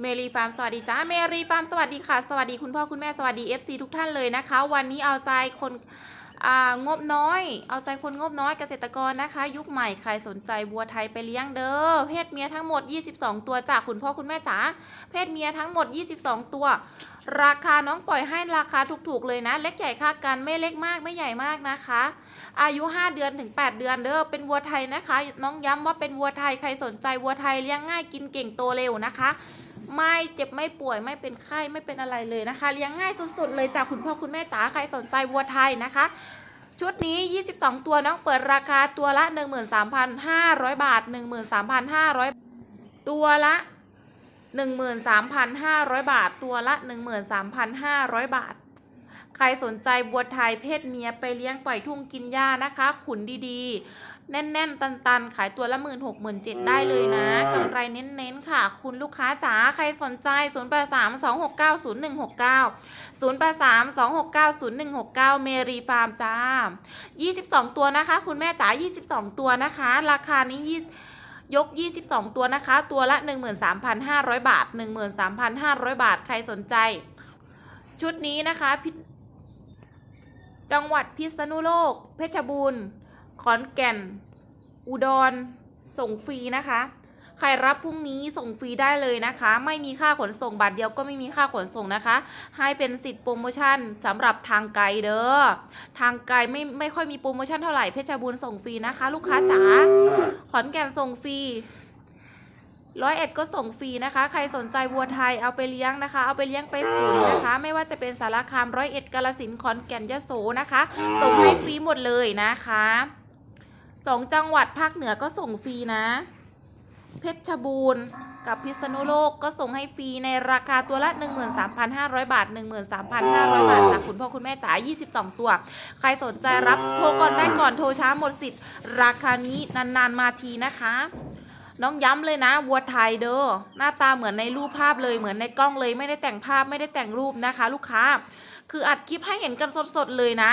เมรีฟาร์มสวัสดีจ้าเมรีฟาร์มสวัสดีค่ะ สวัสดีคุณพ่อคุณแม่สวัสดี FC ทุกท่านเลยนะคะ วันนี้เอาใจคนงบน้อย เอาใจคนงบน้อยเกษตรกรนะคะ ยุคใหม่ใครสนใจบัวไทยไปเลี้ยงเด้อเพศเมียทั้งหมด 22 ตัวจากคุณพ่อคุณแม่จ๋าเพศเมียทั้งหมด 22 ตัว ราคาน้องปล่อยให้ราคาถูกๆเลยนะ เล็กใหญ่ค่ากันไม่เล็กมากไม่ใหญ่มากนะคะ อายุ 5 เดือนถึง 8 เดือนเด้อเป็นวัวไทยนะคะ น้องย้ำว่าเป็นวัวไทยใครสนใจวัวไทยเลี้ยงง่ายกินเก่งโตเร็วนะคะ ไม่เจ็บไม่ป่วยไม่เป็นไข้ไม่เป็นอะไรเลยนะคะ เลี้ยงง่ายสุดๆเลยจากคุณพ่อคุณแม่จ๋าใครสนใจวัวไทยนะคะ ชุดนี้ 22 ตัวน้องเปิดราคาตัวละ 13,500 บาท 13,500 ตัวละ13,500 บาท ตัวละ 13,500 บาท ใครสนใจบัวไทยเพศเมียไปเลี้ยงปล่อยทุ่งกินหญ้านะคะ ขุนดีๆ แน่นๆ ตันๆ ขายตัวละ1 6 0 0 0 0 7ได้เลยนะกำไรเน้นๆ ค่ะ คุณลูกค้าจ๋าใครสนใจ 0 8 3 2 6 9 0 1 6 9 0 8 3 2 6 9 0 1 6 9 เมรีฟาร์มจ้า 22 ตัวนะคะ คุณแม่จ๋า 22 ตัวนะคะ ราคานี้20ยก 22 ตัวนะคะ ตัวละ 13,500 บาท 13,500 บาท ใครสนใจ ชุดนี้นะคะพิจังหวัดพิษณุโลก เพชรบูรณ์ ขอนแก่น อุดร ส่งฟรีนะคะ ใครรับพรุ่งนี้ส่งฟรีได้เลยนะคะ ไม่มีค่าขนส่งบัตรเดียวก็ไม่มีค่าขนส่งนะคะ ให้เป็นสิทธิ์โปรโมชั่นสำหรับทางไกลเด้อ ทางไกลไม่ไม่ค่อยมีโปรโมชั่นเท่าไหร่ เพชรบูรณ์ส่งฟรีนะคะ ลูกค้าจ๋า ขอนแก่นส่งฟรีร้อยเอ็ดก็ส่งฟรีนะคะ ใครสนใจวัวไทยเอาไปเลี้ยงนะคะ เอาไปเลี้ยงไปขุนนะคะ ไม่ว่าจะเป็นสารคามร้อยเอ็ดกาลสินขอนแก่นยะโสนะคะ ส่งให้ฟรีหมดเลยนะคะ สองจังหวัดภาคเหนือก็ส่งฟรีนะ เพชรบูรณ์กับพิษณุโลกก็ส่งให้ฟรีในราคาตัวละ 13,500 บาท 13,500 บาท จากคุณพ่อคุณแม่จ๋า 22 ตัว ใครสนใจรับโทรก่อนได้ก่อนโทรช้าหมดสิทธิ์ ราคานี้นานๆมาทีนะคะ น้องย้ำเลยนะ วัวไทยเด้อหน้าตาเหมือนในรูปภาพเลยเหมือนในกล้องเลยไม่ได้แต่งภาพไม่ได้แต่งรูปนะคะ ลูกค้า คืออัดคลิปให้เห็นกันสดๆเลยนะ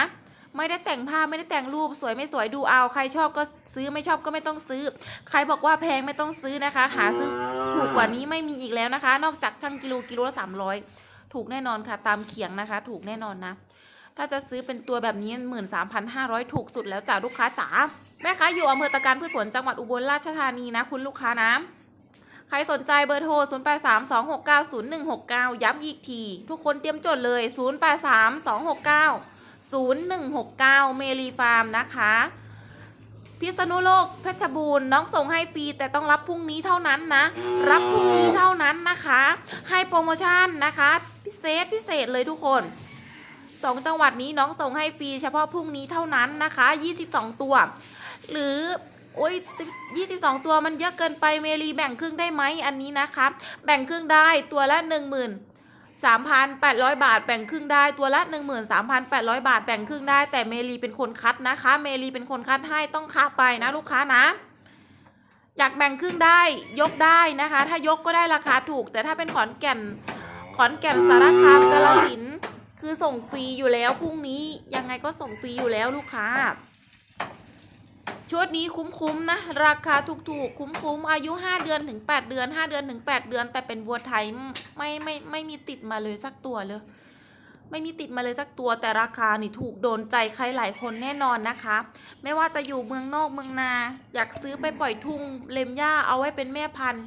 ไม่ได้แต่งภาพไม่ได้แต่งรูปสวยไม่สวยดูเอา ใครชอบก็ซื้อไม่ชอบก็ไม่ต้องซื้อ ใครบอกว่าแพงไม่ต้องซื้อนะคะ หาซื้อถูกกว่านี้ไม่มีอีกแล้วนะคะ นอกจากช่างกิโลกิโลละสามร้อยถูกแน่นอนค่ะตามเขียงนะคะ ถูกแน่นอนนะถ้าจะซื้อเป็นตัวแบบนี้หมื่นสามพันห้าร้อยถูกสุดแล้วจ้าลูกค้าจ๋าแม่ค้าอยู่อำเภอตะการพืชผลจังหวัดอุบลราชธานีนะ คุณลูกค้านะใครสนใจเบอร์โทร 0 8 3 2 6 9 0 1 6 9 ย้ำอีกที ทุกคนเตรียมจดเลย 0 0 1 6 9 เมลีฟาร์มนะคะพิษณุโลกเพชรบูรณ์น้องส่งให้ฟรีแต่ต้องรับพรุ่งนี้เท่านั้นนะ รับพรุ่งนี้เท่านั้นนะคะ ให้โปรโมชั่นนะคะ พิเศษพิเศษเลยทุกคนสองจังหวัดนี้น้องส่งให้ฟรีเฉพาะพรุ่งนี้เท่านั้นนะคะ 22 ตัว หรือโอ้ย22 ตัวมันเยอะเกินไปเมลีแบ่งครึ่งได้ไหมอันนี้นะคะแบ่งครึ่งได้ตัวละ 1 0 0 0 0 3,800 บาทแบ่งครึ่งได้ตัวละ 13,800 บาทแบ่งครึ่งได้ แต่เมลีเป็นคนคัดนะคะ เมลีเป็นคนคัดให้ต้องค่าไปนะลูกค้านะ อยากแบ่งครึ่งได้ยกได้นะคะ ถ้ายกก็ได้ราคาถูก แต่ถ้าเป็นขอนแก่นขอนแก่นสารคามกาลสินคือส่งฟรีอยู่แล้วพรุ่งนี้ยังไงก็ส่งฟรีอยู่แล้วลูกค้า ชุดนี้คุ้มๆนะ ราคาถูกๆ คุ้มๆ อายุ 5 เดือนถึง 8 เดือน 5 เดือนถึง 8 เดือน แต่เป็นวัวไทยไม่ไม่ไม่มีติดมาเลยสักตัวเลย ไม่มีติดมาเลยสักตัว แต่ราคานี่ถูกโดนใจใครหลายคนแน่นอนนะคะ ไม่ว่าจะอยู่เมืองนอกเมืองนา อยากซื้อไปปล่อยทุ่งเลมหญ้าเอาไว้เป็นแม่พันธุ์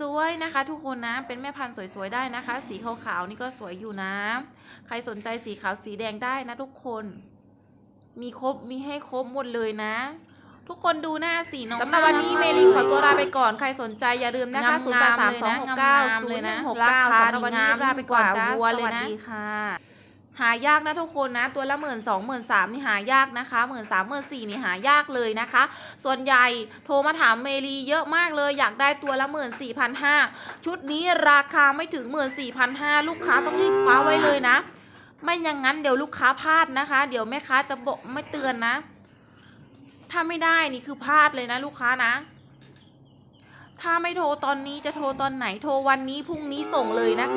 สวยๆนะคะ ทุกคนนะเป็นแม่พันธุ์สวยๆได้นะคะ สีขาวๆนี่ก็สวยอยู่นะ ใครสนใจสีขาวสีแดงได้นะทุกคน มีครบมีให้ครบหมดเลยนะ ทุกคนดูหน้าสีน้องสำหรับวันนี้เมลีขอตัวลาไปก่อนใครสนใจอย่าลืมนะคะ0 8 3 2 6 9 0 1 6 9ราคาวันนี้ลาไปก่อนจ้าวัวเลยนะค่ะหายากนะทุกคนนะ ตัวละหมื่นสองหมื่นสามนี่หายากนะคะหมื่นสามหมื่นสี่นี่หายากเลยนะคะ ส่วนใหญ่โทรมาถามเมลีเยอะมากเลย อยากได้ตัวละหมื่นสี่พันห้าชุดนี้ราคาไม่ถึงหมื่นสี่พันห้าลูกค้าต้องรีบคว้าไว้เลยนะ ไม่อย่างนั้นเดี๋ยวลูกค้าพลาดนะคะ เดี๋ยวแม่ค้าจะบอกไม่เตือนนะ ถ้าไม่ได้นี่คือพลาดเลยนะลูกค้านะ ถ้าไม่โทรตอนนี้จะโทรตอนไหนโทรวันนี้พรุ่งนี้ส่งเลยนะ